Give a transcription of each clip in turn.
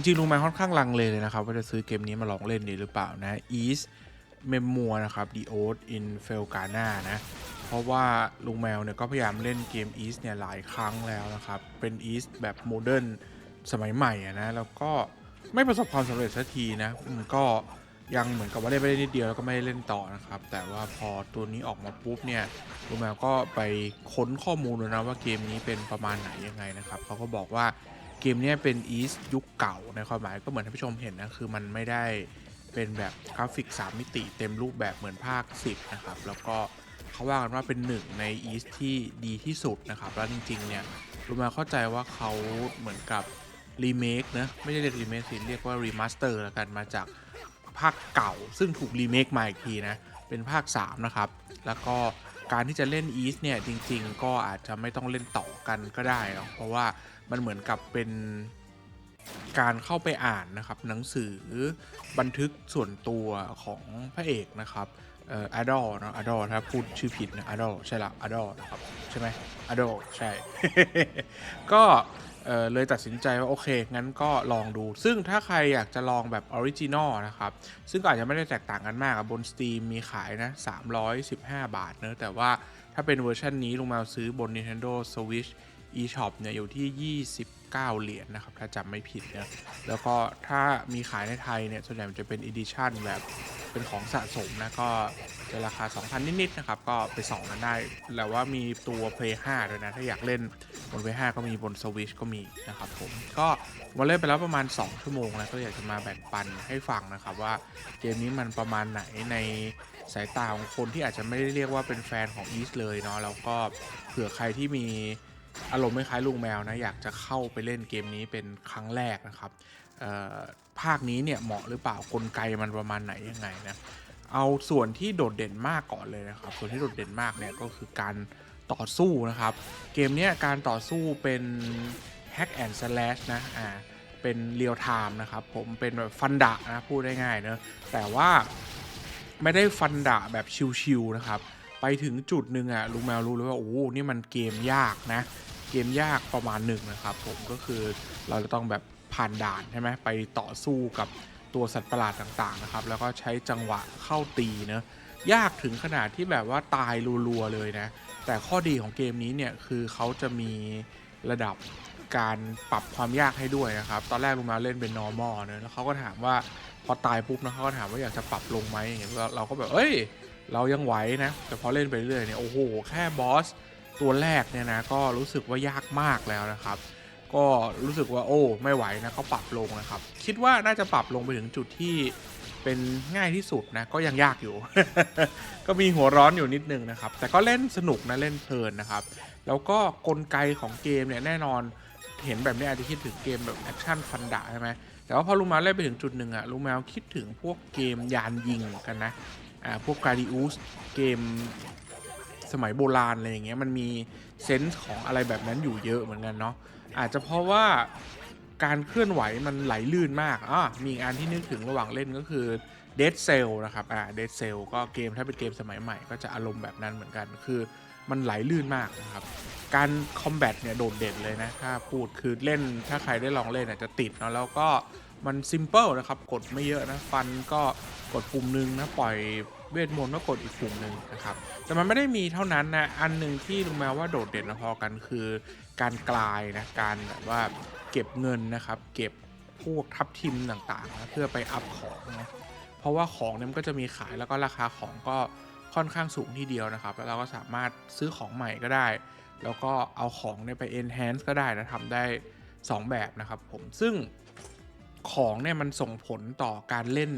จริงๆลุงแมวค่อนข้างลังเลเลยนะครับ ว่าจะซื้อเกมนี้มาลองเล่นดีหรือเปล่านะ East Memo นะครับ The Oath in Felgana นะ เพราะว่าลุงแมวเนี่ยก็พยายามเล่นเกม East เนี่ยหลายครั้งแล้วนะครับ เป็น East แบบโมเดิร์นสมัยใหม่อะนะ แล้วก็ไม่ประสบความสำเร็จสักทีนะอืมก็ยังเหมือนกับว่าเล่นไปได้นิดเดียวแล้วก็ไม่ได้เล่นต่อนะครับ แต่ว่าพอตัวนี้ออกมาปุ๊บเนี่ยลุงแมวก็ไปค้นข้อมูลดูนะว่าเกมนี้เป็นประมาณไหนยังไงนะครับเขาก็บอกว่า เกมนี้เป็น East ยุคเก่าในความหมายก็เหมือนท่านผู้ชมเห็นนะคือมันไม่ได้เป็นแบบกราฟิก 3 มิติเต็มรูปแบบเหมือนภาค 10 นะครับ แล้วก็เขาว่ากันว่าเป็นหนึ่งใน East ที่ดีที่สุดนะครับ แล้วจริง ๆ เนี่ยรู้มาเข้าใจว่าเขาเหมือนกับรีเมคนะไม่ใช่เรียกรีเมคสิเรียกว่ารีมาสเตอร์ล้วกันมาจากภาคเก่า ซึ่งถูกรีเมคมาอีกทีนะ เป็นภาค 3 นะครับ แล้วก็การที่จะเล่น East เนี่ยจริง ๆ ก็อาจจะไม่ต้องเล่นต่อกันก็ได้เนอะเพราะว่า มันเหมือนกับเป็นการเข้าไปอ่านนะครับหนังสือบันทึกส่วนตัวของพระเอกนะครับเอ่ออดอเนาะอดอถ้าพูดชื่อผิดนะอดอใช่ละอดอนะครับใช่ไหมอดอใช่ ก็เอ่อเลยตัดสินใจว่าโอเค งั้นก็ลองดู ซึ่งถ้าใครอยากจะลองแบบออริจินอลนะครับ ซึ่งก็อาจจะไม่ได้แตกต่างกันมากบน Steam มีขายนะ315 บาทเนอะแต่ว่าถ้าเป็นเวอร์ชันนี้ลุงแมวซื้อบน Nintendo Switch eShop เนี่ยอยู่ที่ 29 เหรียญนะครับ ถ้าจำไม่ผิดนะแล้วก็ถ้ามีขายในไทยเนี่ย ส่วนใหญ่มันจะเป็น Edition แบบเป็นของสะสมนะก็จะราคา 2,000 นิด ๆ นะครับ ก็ไปส่องกันได้ แล้วว่ามีตัว Play 5 ด้วยนะ ถ้าอยากเล่นบน Play 5 ก็มีบน Switch ก็มีนะครับผม ก็มาเล่นไปแล้วประมาณ 2 ชั่วโมงแล้วก็อยากจะมาแบ่งปันให้ฟังนะครับว่าเกมนี้มันประมาณไหนในสายตาของคนที่อาจจะไม่ได้เรียกว่าเป็นแฟนของ East เลยเนาะแล้วก็เผื่อใครที่มี อารมณ์ไม่คล้ายลุงแมวนะอยากจะเข้าไปเล่นเกมนี้เป็นครั้งแรกนะครับภาคนี้เนี่ยเหมาะหรือเปล่ากลไกมันประมาณไหนยังไงนะเอาส่วนที่โดดเด่นมากก่อนเลยนะครับ ส่วนที่โดดเด่นมากเนี่ยก็คือการต่อสู้นะครับ เกมนี้การต่อสู้เป็น hack and slash นะอ่าเป็นเรียลไทม์นะครับผมเป็นแบบฟันดะนะพูดได้ง่ายเนอะแต่ว่าไม่ได้ฟันดะแบบชิวๆนะครับ ไปถึงจุดหนึ่งอะลุงแมวรู้เลยว่าโอ้โหนี่มันเกมยากนะ เกมยากประมาณหนึ่งนะครับ ผมก็คือเราจะต้องแบบผ่านด่านใช่ไหมไปต่อสู้กับตัวสัตว์ประหลาดต่างๆนะครับ แล้วก็ใช้จังหวะเข้าตีเนอะยากถึงขนาดที่แบบว่าตายรัวๆเลยนะ แต่ข้อดีของเกมนี้เนี่ยคือเขาจะมีระดับการปรับความยากให้ด้วยนะครับ ตอนแรกลุงมวเล่นเป็น normal เนอะแล้วเขาก็ถามว่าพอตายปุ๊บนะเขาก็ถามว่าอยากจะปรับลงไหมอย่างเงี้ยเราก็แบบ เอ้ย เรายังไหวนะ แต่พอเล่นไปเรื่อยเนี่ย โอ้โห แค่บอสตัวแรกเนี่ยนะ ก็รู้สึกว่ายากมากแล้วนะครับ ก็รู้สึกว่าโอ้ไม่ไหวนะก็ปรับลงนะครับ คิดว่าน่าจะปรับลงไปถึงจุดที่เป็นง่ายที่สุดนะ ก็ยังยากอยู่ ก็มีหัวร้อนอยู่นิดนึงนะครับ แต่ก็เล่นสนุกนะเล่นเพลินนะครับ แล้วก็กลไกของเกมเนี่ยแน่นอนเห็นแบบนี้อาจจะคิดถึงเกมแบบแอคชั่นฟันดะใช่ไหมแต่ว่าพอลุงแมวเล่นไปถึงจุดหนึ่งอะลุงแมวคิดถึงพวกเกมยานยิงกันนะ อ่าพวกกา i ิอุสเกมสมัยโบราณอะไรอย่างเงี้ยมันมีเซนส์ของอะไรแบบนั้นอยู่เยอะเหมือนกันเนาะอาจจะเพราะว่าการเคลื่อนไหวมันไหลลื่นมากอะมีอันที่นึกถึงระหว่างเล่นก็คือ Dead Cell นะครับอ่า Dead Cell ก็เกมถ้าเป็นเกมสมัยใหม่ก็จะอารมณ์แบบนั้นเหมือนกัน คือมันไหลลื่นมากนะครับ การคอมแบทเนี่ยโดดเด่นเลยนะ ถ้าพูดคือเล่นถ้าใครได้ลองเล่นอาจจะติดเนาะแล้วก็มันซิมเ l ิลนะครับ กดไม่เยอะนะ ฟันก็ กดปุ่มหนึ่งนะปล่อยเวทมนต์ก็กดอีกปุ่มหนึ่งนะครับแต่มันไม่ได้มีเท่านั้นนะอันหนึ่งที่ลุงแมวว่าโดดเด่นพอกันคือ การกลายนะการแบบว่าเก็บเงินนะครับ เก็บพวกทับทิมต่างๆนะเพื่อไปอัพของนะเพราะว่าของเนี่ยมันก็จะมีขายแล้วก็ราคาของก็ค่อนข้างสูงทีเดียวนะครับ แล้วเราก็สามารถซื้อของใหม่ก็ได้ แล้วก็เอาของเนี่ยไป enhance ก็ได้นะทำได้ 2 แบบนะครับผมซึ่งของเนี่ยมันส่งผลต่อการเล่น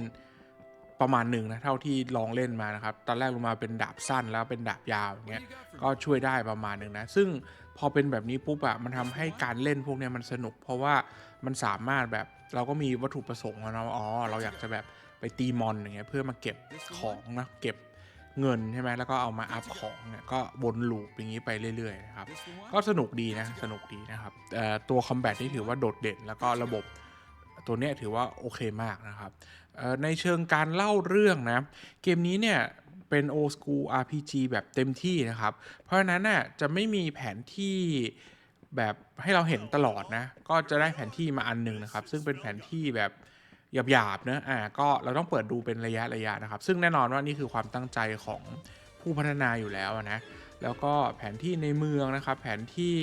ประมาณหนึ่งนะเท่าที่ลองเล่นมานะครับตอนแรกลงมาเป็นดาบสั้นแล้วเป็นดาบยาวอย่างเงี้ยก็ช่วยได้ประมาณหนึ่งนะซึ่งพอเป็นแบบนี้ปุ๊บอะมันทำให้การเล่นพวกเนี้ยมันสนุก เพราะว่ามันสามารถแบบเราก็มีวัตถุประสงค์วนะว่าอ๋อเราอยากจะแบบไปตีมอนอย่างเงี้ยเพื่อมาเก็บของนะเก็บเงินใช่ไหมแล้วก็เอามาอัพของเนี่ยก็วนลูปอย่างนี้ไปเรื่อยๆนะครับก็สนุกดีนะสนุกดีนะครับตัวคอมแบทนี่ถือว่าโดดเด่นแล้วก็ระบบ ตัวเนี้ยถือว่าโอเคมากนะครับในเชิงการเล่าเรื่องนะ เกมนี้เนี่ยเป็น old school RPG แบบเต็มที่นะครับ เพราะฉะนั้นน่ะจะไม่มีแผนที่แบบให้เราเห็นตลอดนะ ก็จะได้แผนที่มาอันหนึ่งนะครับ ซึ่งเป็นแผนที่แบบหยาบๆเนะอ่าก็เราต้องเปิดดูเป็นระยะระยะนะครับ ซึ่งแน่นอนว่านี่คือความตั้งใจของผู้พัฒนาอยู่แล้วนะ แล้วก็แผนที่ในเมืองนะครับ แผนที่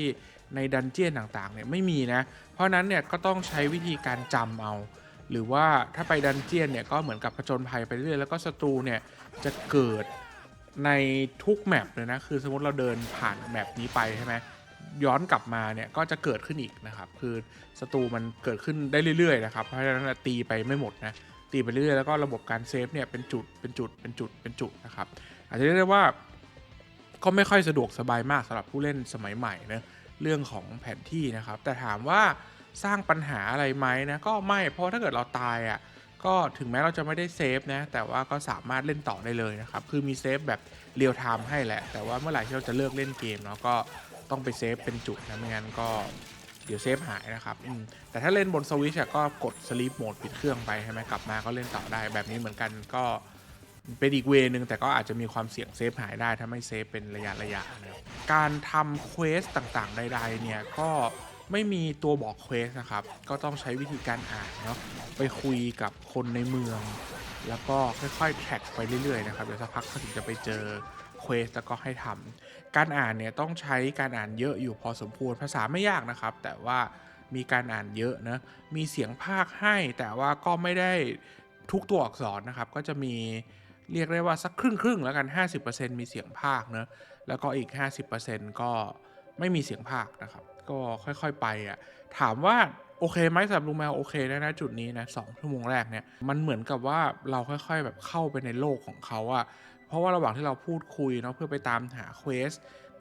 ในดันเจี้ยนต่างๆเนี่ยไม่มีนะ เพราะนั้นเนี่ยก็ต้องใช้วิธีการจำเอา หรือว่าถ้าไปดันเจี้ยนเนี่ยก็เหมือนกับผจญภัยไปเรื่อยแล้วก็ศัตรูเนี่ยจะเกิดในทุกแมปเลยนะ คือสมมติเราเดินผ่านแมปนี้ไปใช่ไหมย้อนกลับมาเนี่ยก็จะเกิดขึ้นอีกนะครับ คือศัตรูมันเกิดขึ้นได้เรื่อยๆนะครับ เพราะฉะนั้นตีไปไม่หมดนะ ตีไปเรื่อยๆแล้วก็ระบบการเซฟเนี่ยเป็นจุด เป็นจุด เป็นจุด เป็นจุดนะครับ อาจจะเรียกได้ว่าก็ไม่ค่อยสะดวกสบายมากสำหรับผู้เล่นสมัยใหม่นะ เรื่องของแผนที่นะครับ แต่ถามว่าสร้างปัญหาอะไรไหมนะก็ไม่เพราะถ้าเกิดเราตายอะก็ถึงแม้เราจะไม่ได้เซฟนะแต่ว่าก็สามารถเล่นต่อได้เลยนะครับ คือมีเซฟแบบเรียลไทม์ให้แหละ แต่ว่าเมื่อไหร่ที่เราจะเลิกเล่นเกมเนาะก็ต้องไปเซฟเป็นจุดนะไม่งั้นก็เดี๋ยวเซฟหายนะครับอืมแต่ถ้าเล่นบนสวิชก็กดสลีปโหมดปิดเครื่องไปใช่ไหมกลับมาก็เล่นต่อได้แบบนี้เหมือนกันก็ เป็นอีกเวย์หนึงแต่ก็อาจจะมีความเสี่ยงเซฟหายได้ถ้าไม่เซฟเป็นระยะระยะนะครับการทำเควสต่างๆ ใด ๆ เนี่ยก็ไม่มีตัวบอกเควสนะครับ ก็ต้องใช้วิธีการอ่านเนาะไปคุยกับคนในเมือง แล้วก็ค่อยๆแท็กไปเรื่อยๆนะครับเดี๋ยวสักพักก็ถึงจะไปเจอเควสแล้วก็ให้ทำการอ่านเนี่ยต้องใช้การอ่านเยอะอยู่พอสมควรภาษาไม่ยากนะครับ แต่ว่ามีการอ่านเยอะนะมีเสียงภาคให้แต่ว่าก็ไม่ได้ทุกตัวอักษรนะครับ ก็จะมี เรียกได้ว่าสักครึ่งครึ่งแล้วกัน 50%มีเสียงภาคเนอะแล้วก็อีก 50%ก็ไม่มีเสียงภาคนะครับ ก็ค่อยๆไปอะถามว่าโอเคไหมสำหรับลุงแมวโอเคนะนะจุดนี้นะสองชั่วโมงแรกเนี่ยมันเหมือนกับว่าเราค่อยๆแบบเข้าไปในโลกของเขาอะ เพราะว่าระหว่างที่เราพูดคุยเนาะเพื่อไปตามหาเควส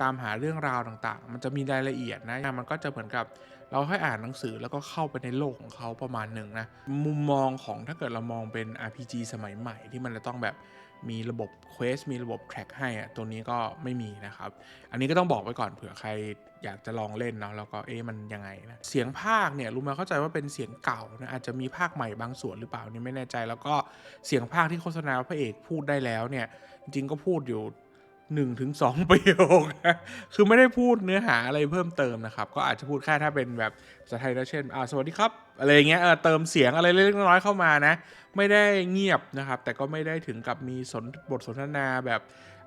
ตามหาเรื่องราวต่างๆ มันจะมีรายละเอียดนะมันก็จะเหมือนกับเราให้อ่านหนังสือแล้วก็เข้าไปในโลกของเขาประมาณหนึ่งนะมุมมองของถ้าเกิดเรามองเป็น RPG สมัยใหม่ที่มันจะต้องแบบ มีระบบเควสมีระบบแทร็กให้อะตัวนี้ก็ไม่มีนะครับ อันนี้ก็ต้องบอกไว้ก่อนเผื่อใครอยากจะลองเล่นเนาะแล้วก็เอ๊ะมันยังไงนะเสียงภาคเนี่ยรู้ไหมเข้าใจว่าเป็นเสียงเก่านะอาจจะมีภาคใหม่บางส่วนหรือเปล่านี่ไม่แน่ใจ แล้วก็เสียงภาคที่โฆษณาพระเอกพูดได้แล้วเนี่ยจริงก็พูดอยู่ 1นถึงสองประโยค คือไม่ได้พูดเนื้อหาอะไรเพิ่มเติมนะครับ ก็อาจจะพูดแค่ถ้าเป็นแบบภาษาไทยนะเช่นอ่าสวัสดีครับ อะไรเงี้ยเออเติมเสียงอะไรเล็กน้อยเข้ามานะ ไม่ได้เงียบนะครับ แต่ก็ไม่ได้ถึงกับมีสนบทสนทนาแบบ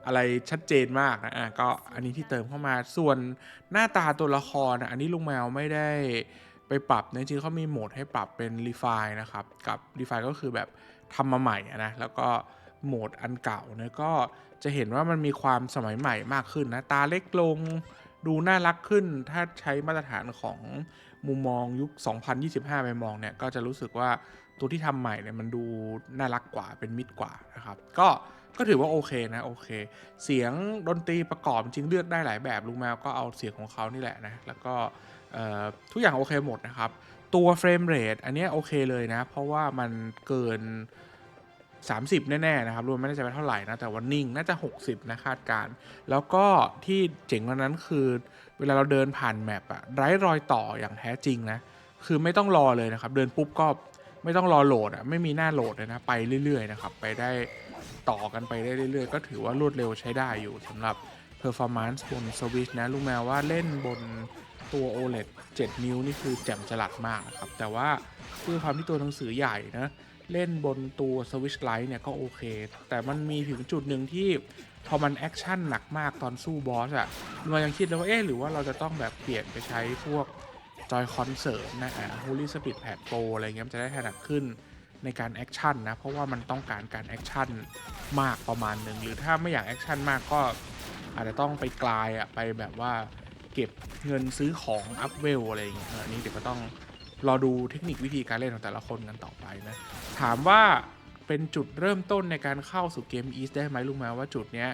อะไรชัดเจนมากนะอะก็อันนี้ที่เติมเข้ามา ส่วนหน้าตาตัวละครนะอันนี้ลุงแมวไม่ได้ไปปรับนะจริงๆเขามีโหมดให้ปรับเป็น refine นะครับ กับ refine ก็คือแบบทำมาใหม่นะ แล้วก็ โหมดอันเก่าเนี่ยก็จะเห็นว่ามันมีความสมัยใหม่มากขึ้นนะ ตาเล็กลงดูน่ารักขึ้น ถ้าใช้มาตรฐานของมุมมองยุค 2025 ไปมองเนี่ย ก็จะรู้สึกว่าตัวที่ทำใหม่เนี่ยมันดูน่ารักกว่าเป็นมิตรกว่านะครับ ก็ก็ถือว่าโอเคนะโอเค เสียงดนตรีประกอบจริงเลือกได้หลายแบบลุงแมวก็เอาเสียงของเขานี่แหละนะ แล้วก็ทุกอย่างโอเคหมดนะครับ ตัวเฟรมเรทอันนี้โอเคเลยนะ เพราะว่ามันเกิน 30 แน่ๆนะครับรวมไม่แน่ใจว่าเท่าไหร่นะ แต่ว่านิ่งน่าจะ 60 นะคาดการ์แล้วก็ที่เจ๋งกว่านั้นคือ เวลาเราเดินผ่านแมปอะไร้รอยต่ออย่างแท้จริงนะ คือไม่ต้องรอเลยนะครับ เดินปุ๊บก็ไม่ต้องรอโหลดอะไม่มีหน้าโหลดเลยนะ ไปเรื่อยๆนะครับ ไปได้ต่อกันไปได้เรื่อยๆ ก็ถือว่ารวดเร็วใช้ได้อยู่สำหรับ performance บน Switch นะลุงแมวว่าเล่นบนตัว OLED 7 นิ้วนี่คือแจ่มจลัดมากนะครับ แต่ว่าด้วยความที่ตัวหนังสือใหญ่นะ เล่นบนตัว Switch Lite เนี่ยก็โอเค แต่มันมีถึงจุดหนึ่งที่พอมันแอคชั่นหนักมากตอนสู้บอสอะเรายังคิดเลยว่าเอ๊ะหรือว่าเราจะต้องแบบเปลี่ยนไปใช้พวกจอยคอนเสิร์ตนะอ่า Holy Speed Pad Pro อะไรเงี้ยมันจะได้ถนัดขึ้นในการแอคชั่นนะ เพราะว่ามันต้องการการแอคชั่นมากประมาณหนึ่ง หรือถ้าไม่อยากแอคชั่นมากก็อาจจะต้องไปกลายอะไปแบบว่า ก็บเงินซื้อของอัพเวลอะไรอย่างเงี้ยอันนี้เดี๋ยวก็ต้องรอดูเทคนิควิธีการเล่นของแต่ละคนกันต่อไปนะ ถามว่าเป็นจุดเริ่มต้นในการเข้าสู่เกม East ได้ไหมลุงแมวว่าจุดเนี้ย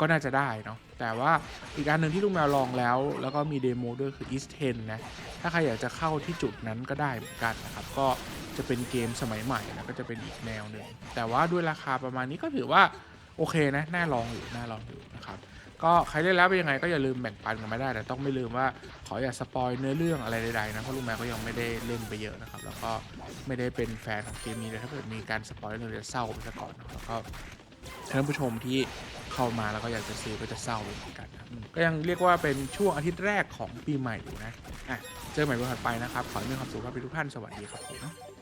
ก็น่าจะได้เนาะแต่ว่าอีกอันหนึ่งที่ลุงแมวลองแล้ว แล้วก็มีเดโมด้วยคือ East 10 นะ ถ้าใครอยากจะเข้าที่จุดนั้นก็ได้เหมือนกันนะครับ ก็จะเป็นเกมสมัยใหม่นะก็จะเป็นอีกแนวหนึ่งแต่ว่าด้วยราคาประมาณนี้ก็ถือว่าโอเคนะ น่าลองอยู่ น่าลองอยู่นะครับ ก็ใครเล่นแล้วเป็นยังไงก็อย่าลืมแบ่งปันกันมาได้ แต่ต้องไม่ลืมว่าขออย่าสปอยเนื้อเรื่องอะไรใดๆนะเพราะลุงแมวก็ยังไม่ได้เล่นไปเยอะนะครับ แล้วก็ไม่ได้เป็นแฟนของเกมนี้เลยถ้าเกิดมีการสปอยเลยจะเศร้าไปซะก่อนนะแล้วก็ท่านผู้ชมที่เข้ามาแล้วก็อยากจะซื้อก็จะเศร้าเหมือนกันนะก็ยังเรียกว่าเป็นช่วงอาทิตย์แรกของปีใหม่อยู่นะอะเจอใหม่วันถัดไปนะครับ ขอให้มีความสุขครับทุกท่านสวัสดีครับผม